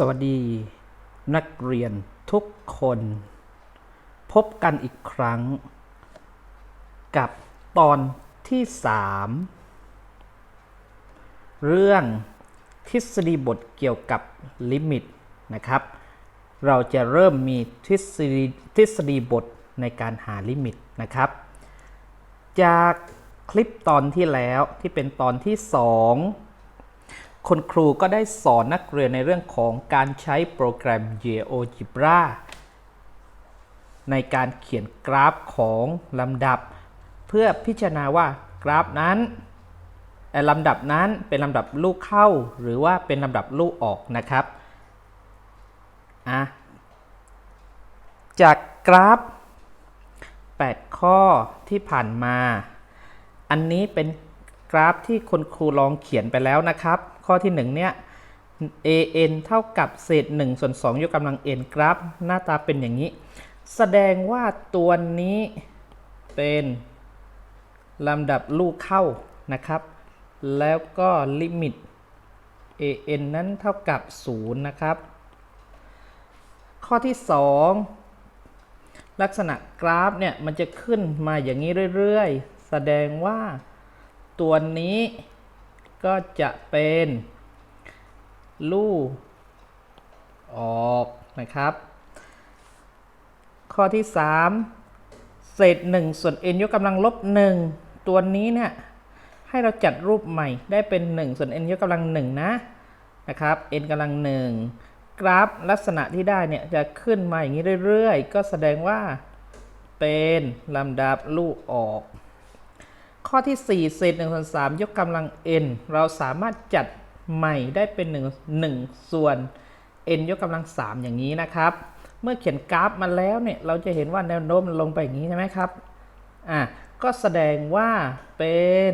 สวัสดีนักเรียนทุกคน พบกันอีกครั้ง กับตอนที่ 3 เรื่องทฤษฎีบทเกี่ยวกับลิมิตนะครับ เราจะเริ่มมีทฤษฎีทฤษฎีบทในการหาลิมิตนะครับ จากคลิปตอนที่แล้วที่เป็นตอนที่ 2 คุณครูก็ได้สอนนักเรียนในเรื่องของการใช้โปรแกรม GeoGebra ในการเขียนกราฟของลำดับ เพื่อพิจารณาว่ากราฟนั้นลำดับนั้นเป็นลำดับลูกเข้า หรือว่าเป็นลำดับลูกออกนะครับอะจากกราฟ 8 ข้อที่ผ่านมา อันนี้เป็นกราฟที่คุณครูลองเขียนไปแล้วนะครับ ข้อที่ 1 เนี่ย an เท่ากับเศษ1ส่วน2ยกกำลัง n กราฟหน้าตาเป็นอย่างนี้ แสดงว่าตัวนี้เป็นลำดับลูกเข้านะครับ แล้วก็ลิมิต an นั้นเท่ากับ 0 นะครับ ข้อที่ 2 ลักษณะกราฟเนี่ย มันจะขึ้นมาอย่างนี้เรื่อย ๆ แสดงว่าตัวนี้ ก็จะเป็นลู่ออกนะครับ ข้อที่ 3 เศษ 1 ส่วน n ยกกำลังลบ 1 ตัวนี้เนี่ยให้เราจัดรูปใหม่ได้เป็น 1 ส่วน n ยกกำลัง 1 นะนะครับ n กำลัง 1 กราฟลักษณะที่ได้เนี่ยจะขึ้นมาอย่างนี้เรื่อยๆ ก็แสดงว่าเป็นลำดับลูกออก ข้อที่ 4 เศษ1ส่วน3ยกกำลัง n เราสามารถจัดใหม่ได้เป็น 1 1 ส่วน n ยกกำลัง 3 อย่างนี้นะครับ เมื่อเขียนกราฟมาแล้วเนี่ย เราจะเห็นว่าแนวโน้มลงไปอย่างนี้ใช่ไหมครับ อะ ก็แสดงว่าเป็น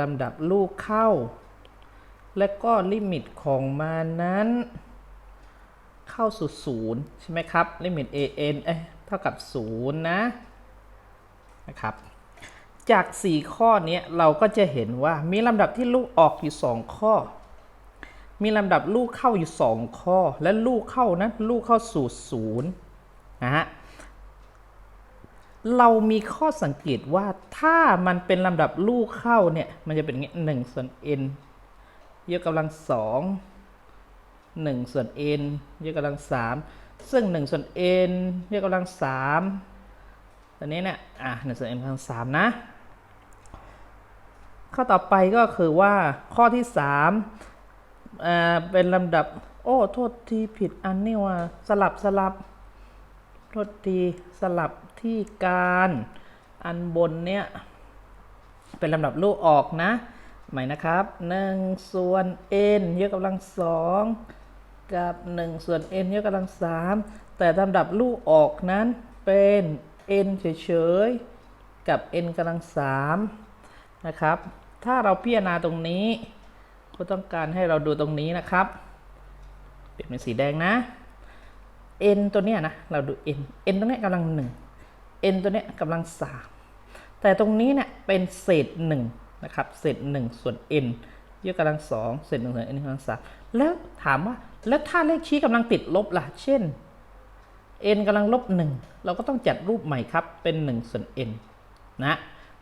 ลำดับลูกเข้า และก็ลิมิตของมันนั้น เข้าสู่ศูนย์ใช่ไหมครับ ลิมิต an เอ้ยเท่ากับ 0 นะ นะครับ จาก 4 ข้อนี้เราก็จะเห็นว่ามีลำดับที่ลูกออกอยู่ 2 ข้อ มีลำดับลูกเข้าอยู่ 2 ข้อ และลูกเข้านั้นลูกเข้าสู่ศูนย์นะฮะเรามีข้อสังเกตว่าถ้ามันเป็นลำดับลูกเข้าเนี่ย มันจะเป็นงี้หนึ่งส่วน n ยกกำลังสองหนึ่งส่วน n ยกกำลังสามซึ่ง1ส่วน n ยกกำลังสามตัวนี้เนี่ยอะหนึ่งส่วน n กำลังสามนะ ข้อต่อไปก็คือว่าข้อที่3อ่าเป็นลำดับ โอ้โทษทีผิดอันนี่ว่าสลับสลับ โทษทีสลับที่การอันบนเนี่ย เป็นลำดับลูกออกนะ ใหม่นะครับ1ส่วน n ยกกำลังสองกับ 1 ส่วน n ยกกำลังสามแต่ลำดับลูกออกนั้นเป็น n เฉยๆ กับ n กำลังสามนะครับ ถ้าเราพิจารณาตรงนี้ ก็ต้องการให้เราดูตรงนี้นะครับ เปลี่ยนเป็นสีแดงนะ n ตัวเนี้ยนะ เราดู n n ตัวเนี้ยกำลัง1 n ตัวเนี้ยกำลัง3แต่ตรงนี้เนี่ยเป็นเศษ1นะครับ เศษ1ส่วน n ยกกำลัง2เศษ1ส่วน n กำลัง3แล้วถามว่าแล้วถ้าเลขชี้กำลังติดลบล่ะ เช่น n กำลังลบ1เราก็ต้องจัดรูปใหม่ครับ เป็น1ส่วน n นะ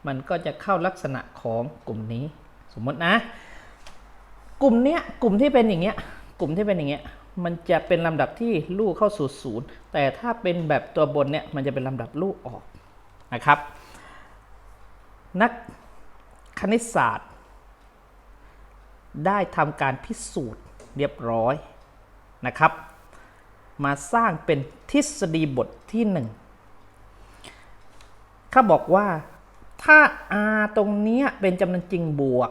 มันก็จะเข้าลักษณะของกลุ่มนี้ สมมตินะ กลุ่มเนี้ยกลุ่มที่เป็นอย่างเงี้ยกลุ่มที่เป็นอย่างเงี้ยมันจะเป็นลำดับที่ลูกเข้าสู่ศูนย์แต่ถ้าเป็นแบบตัวบนเนี่ยมันจะเป็นลำดับลูกออกนะครับ นักคณิตศาสตร์ ได้ทำการพิสูจน์เรียบร้อยนะครับ มาสร้างเป็นทฤษฎีบทที่หนึ่งเขาบอกว่า ถ้า r ตรงเนี้ยเป็นจำนวนจริงบวก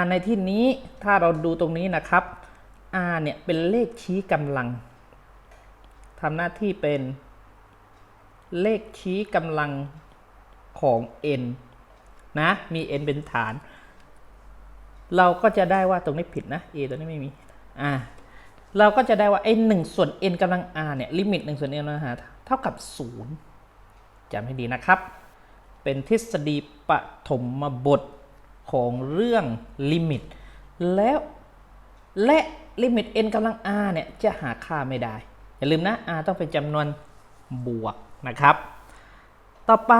r ในที่นี้ถ้าเราดูตรงนี้นะครับ r เนี่ยเป็นเลขชี้กำลังทำหน้าที่เป็นเลขชี้กำลังของ n นะ มี n เป็นฐาน เราก็จะได้ว่าตรงนี้ผิดนะ a ตัวนี้ไม่มี อ่า เราก็จะได้ว่าไอ้หนึ่งส่วน n กำลัง r เนี่ย ลิมิตหนึ่งส่วน n กำลัง r เท่ากับ 0จำให้ดีนะครับ เป็นทฤษฎีปฐมบทของเรื่องลิมิต แล้วและลิมิต n กำลัง r เนี่ยจะหาค่าไม่ได้ อย่าลืมนะ r ต้องเป็นจำนวนบวกนะครับ ต่อไป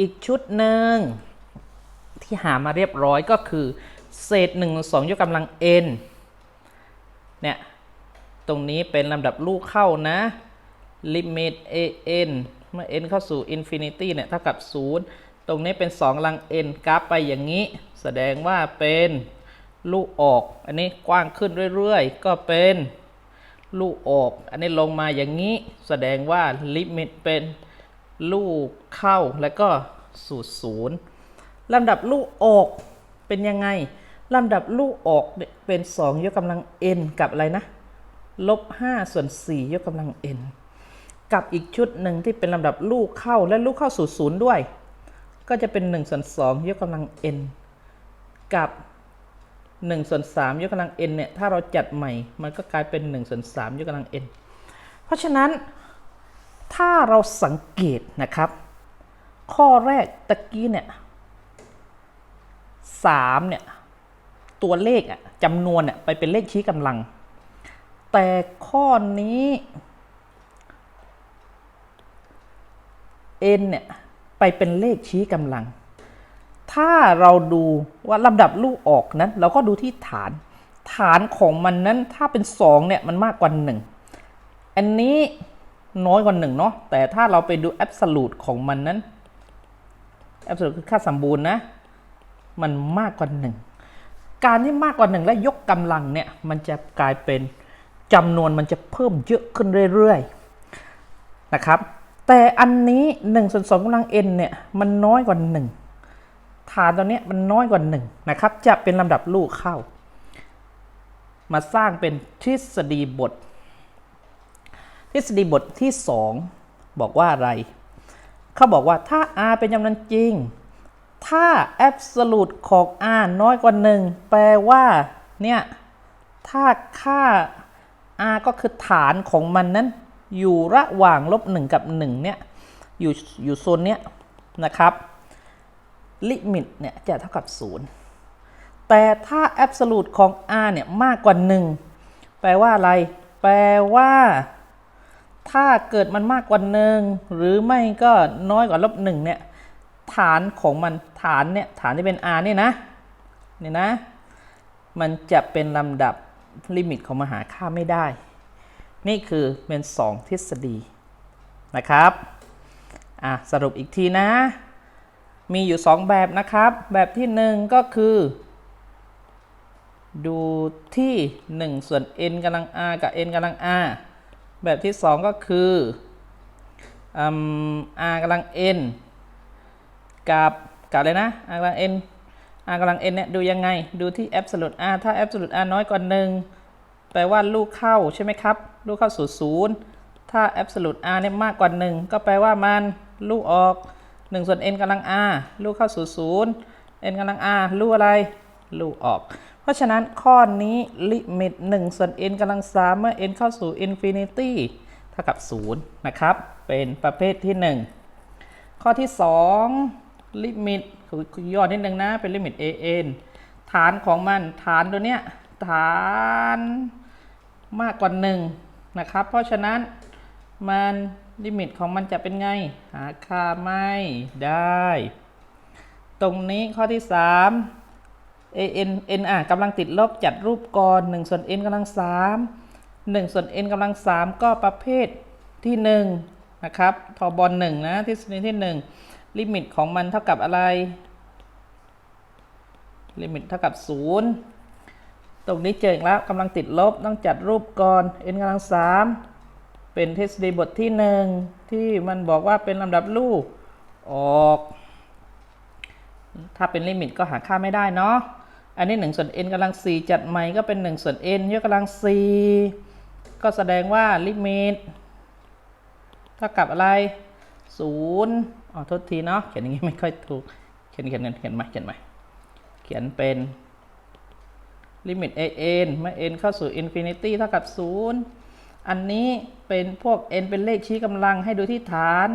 อีกชุดหนึ่งที่หามาเรียบร้อยก็คือ เศษ1 2ยกกำลัง n เนี่ย ตรงนี้เป็นลำดับลูกเข้านะ ลิมิต an เมื่อ n เข้าสู่ infinity เนี่ยเท่ากับ 0 ตรงนี้เป็น 2 ลัง n กราฟไปอย่างนี้ แสดงว่าเป็นลูกออก อันนี้กว้างขึ้นเรื่อยๆ ก็เป็นลูกออก อันนี้ลงมาอย่างนี้ แสดงว่าลิมิตเป็นลูกเข้าแล้วก็สูตรศูนย์ลำดับลูกออกเป็นยังไง ลำดับลูกออกเป็น 2 ยกกำลัง n กับอะไรนะ ลบ 5 ส่วน 4 ยกกำลัง n กับอีกชุดหนึ่งที่เป็นลำดับลูกเข้าและลูกเข้าสู่ศูนย์ด้วย ก็จะเป็น1ส่วน2ยกกำลัง n กับ1ส่วน3ยกกำลัง n เนี่ยถ้าเราจัดใหม่ มันก็กลายเป็น1ส่วน3ยกกำลัง n เพราะฉะนั้นถ้าเราสังเกตนะครับ ข้อแรกตะกี้เนี่ย3เนี่ยตัวเลขอะจำนวนอะไปเป็นเลขชี้กำลัง แต่ข้อนี้ n เนี่ยไปเป็นเลขชี้กำลัง ถ้าเราดูว่าลำดับลูกออกนั้น เราก็ดูที่ฐาน ฐานของมันนั้นถ้าเป็น2เนี่ยมันมากกว่า1อันนี้น้อยกว่า1เนาะแต่ถ้าเราไปดู absolute ของมันนั้น absolute คือค่าสมบูรณ์นะ มันมากกว่า 1 การที่มากกว่า 1 และยกกำลังเนี่ยมันจะกลายเป็นจำนวนมันจะเพิ่มเยอะขึ้นเรื่อยๆนะครับ แต่อันนี้1ส่วน2กำลัง n เนี่ยมันน้อยกว่า 1 ฐานตัวเนี้ยมันน้อยกว่า 1 นะครับ จะเป็นลำดับลูกเข้า มาสร้างเป็นทฤษฎีบท ทฤษฎีบทที่ 2 บอกว่าอะไร เขาบอกว่าถ้า r เป็นจำนวนจริง ถ้า absolute ของ r น้อยกว่า 1 แปลว่าเนี่ยถ้าค่า r ก็คือฐานของมันนั้น อยู่ระหว่างลบ1กับ1เนี่ยอยู่อยู่โซนเนี้ยนะครับลิมิตเนี่ยจะเท่ากับ 0 แต่ถ้า absolute ของ r เนี่ยมากกว่า 1 แปลว่าอะไร แปลว่า ถ้าเกิดมันมากกว่า1หรือไม่ก็น้อยกว่าลบ1เนี่ยฐานของมันฐานเนี่ยฐานที่เป็น r เนี่ยนะเนี่ยนะ มันจะเป็นลำดับลิมิตของมหาค่าไม่ได้ นี่คือเป็น2ทฤษฎีนะครับอะสรุปอีกทีนะ มีอยู่ 2 แบบนะครับ แบบที่ 1 ก็คือ ดูที่ 1 ส่วน n กำลัง r กับ n กำลัง r แบบที่ 2 ก็คืออ r กำลัง n กับกับอะไรนะ r กำลัง n r กำลัง n เนี่ยดูยังไง ดูที่ absolute r ถ้า absolute r น้อยกว่า 1 แปลว่าลูกเข้าใช่ไหมครับ ลูกเข้าสู่ศูนย์ถ้า absolute r เนี่ยมากกว่า 1 ก็แปลว่ามันลูกออก 1 ส่วน n กำลัง r ลูกเข้าสู่ศูนย์ n กำลัง r ลูกอะไร ลูกออก เพราะฉะนั้นข้อนี้ลิมิต 1 ส่วน n กำลัง 3 เมื่อ n เข้าสู่ infinity เท่ากับ 0 นะครับ เป็นประเภทที่ 1 ข้อที่ 2 ลิมิตคือย่อนิดนึงนะ เป็นลิมิต an ฐานของมันฐานตัวเนี้ยฐานมากกว่า 1 นะครับ เพราะฉะนั้นมันลิมิตของมันจะเป็นไง หาค่าไม่ได้ ตรงนี้ข้อที่ 3 an n อะกำลังติดลบจัดรูปก่อน1ส่วน n กำลัง3 1 ส่วน n กำลัง 3 ก็ประเภทที่ 1 นะครับทอบอล1นะทฤษฎีที่ 1 ลิมิตของมันเท่ากับอะไร ลิมิตเท่ากับ 0 ตรงนี้เจออีกแล้วกำลังติดลบต้องจัดรูปก่อน n กำลัง3เป็นทฤษฎีบทที่1ที่มันบอกว่าเป็นลำดับลูกออก ถ้าเป็นลิมิตก็หาค่าไม่ได้เนาะอันนี้1ส่วน n กำลัง4จัดใหม่ก็เป็น1ส่วน n ยกกำลัง4ก็แสดงว่าลิมิตเท่ากับอะไร0อ๋อโทษทีเนาะเขียนอย่างนี้ไม่ค่อยถูกเขียนเขียนเขียนเขียนใหม่เขียนใหม่เขียนเป็น ลิมิต an เมื่อ n เข้าสู่ infinity เท่ากับ 0 อันนี้เป็นพวก n เป็นเลขชี้กำลังให้ดูที่ฐาน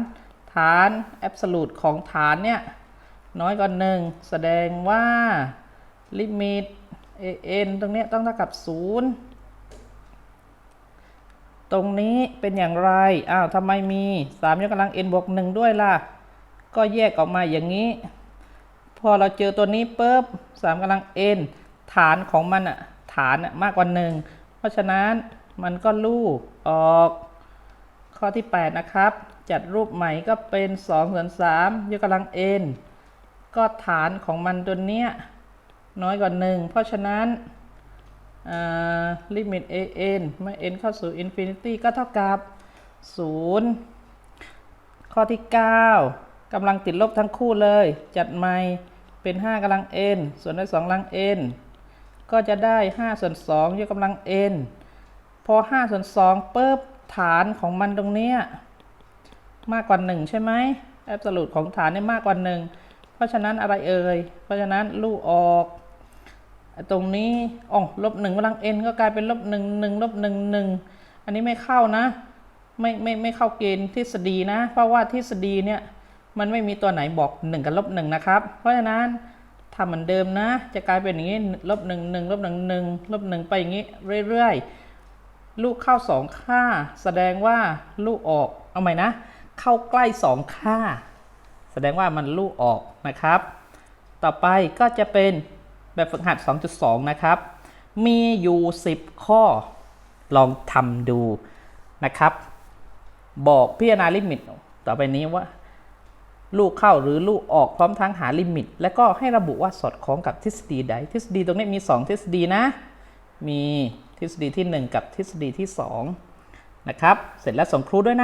ฐาน absolute ของฐานเนี่ย น้อยกว่าหนึ่งแสดงว่า ลิมิต an ตรงนี้ต้องเท่ากับตรงนี้เป็นอย่างไร อ้าวทำไมมี 3 ยกกำลัง n บวก 1 ด้วยล่ะ ก็แยกออกมาอย่างนี้ พอเราเจอตัวนี้ปุ๊บ3กำลัง n ฐานของมันอะฐานอะมากกว่า1เพราะฉะนั้นมันก็ลูกออก ข้อที่ 8 นะครับ จัดรูปใหม่ก็เป็น2ส่วน3ยกกำลัง n ก็ฐานของมันตัวเนี้ยน้อยกว่า 1 เพราะฉะนั้นลิมิต an เมื่อ n เข้าสู่ infinity ก็เท่ากับ 0 ข้อที่ 9กำลังติดลบทั้งคู่เลย จัดใหม่เป็น 5กำลัง n ส่วนด้วย2กำลัง n ก็จะได้5ส่วน2ยกกำลัง n พอ5ส่วน2ปุ๊บฐานของมันตรงเนี้ยมากกว่า 1 ใช่ไหมแอบสูตของฐานเนี่ยมากกว่า 1 เพราะฉะนั้นอะไรเอ่ย เพราะฉะนั้นลูกออก ตรงนี้อ๋อลบหนึ่งกำลัง n ก็กลายเป็นลบหนึ่งหนึ่งลบหนึ่งหนึ่งอันนี้ไม่เข้านะ ไม่ไม่ไม่เข้าเกณฑ์ทฤษฎีนะ เพราะว่าทฤษฎีเนี่ยมันไม่มีตัวไหนบอก 1 กับลบหนึ่งนะครับ เพราะฉะนั้น ทำเหมือนเดิมนะ จะกลายเป็นอย่างนี้ลบหนึ่งหนึ่งลบหนึ่งหนึ่งลบหนึ่งไปอย่างนี้เรื่อยๆ ลูกเข้าสองค่า แสดงว่าลูกออก เอาใหม่นะ เข้าใกล้สองค่า แสดงว่ามันลูกออกนะครับ ต่อไปก็จะเป็นแบบฝึกหัด 2.2 นะครับ มีอยู่ 10 ข้อ ลองทำดูนะครับ บอกพิจารณาลิมิต ต่อไปนี้ว่า ลูกเข้าหรือลูกออกพร้อมทั้งหาลิมิต และก็ให้ระบุว่าสอดคล้องกับทฤษฎีใด ทฤษฎีตรงนี้มี 2 ทฤษฎีนะ มีทฤษฎีที่ 1 กับทฤษฎีที่2นะครับ เสร็จแล้วส่งครูด้วยนะ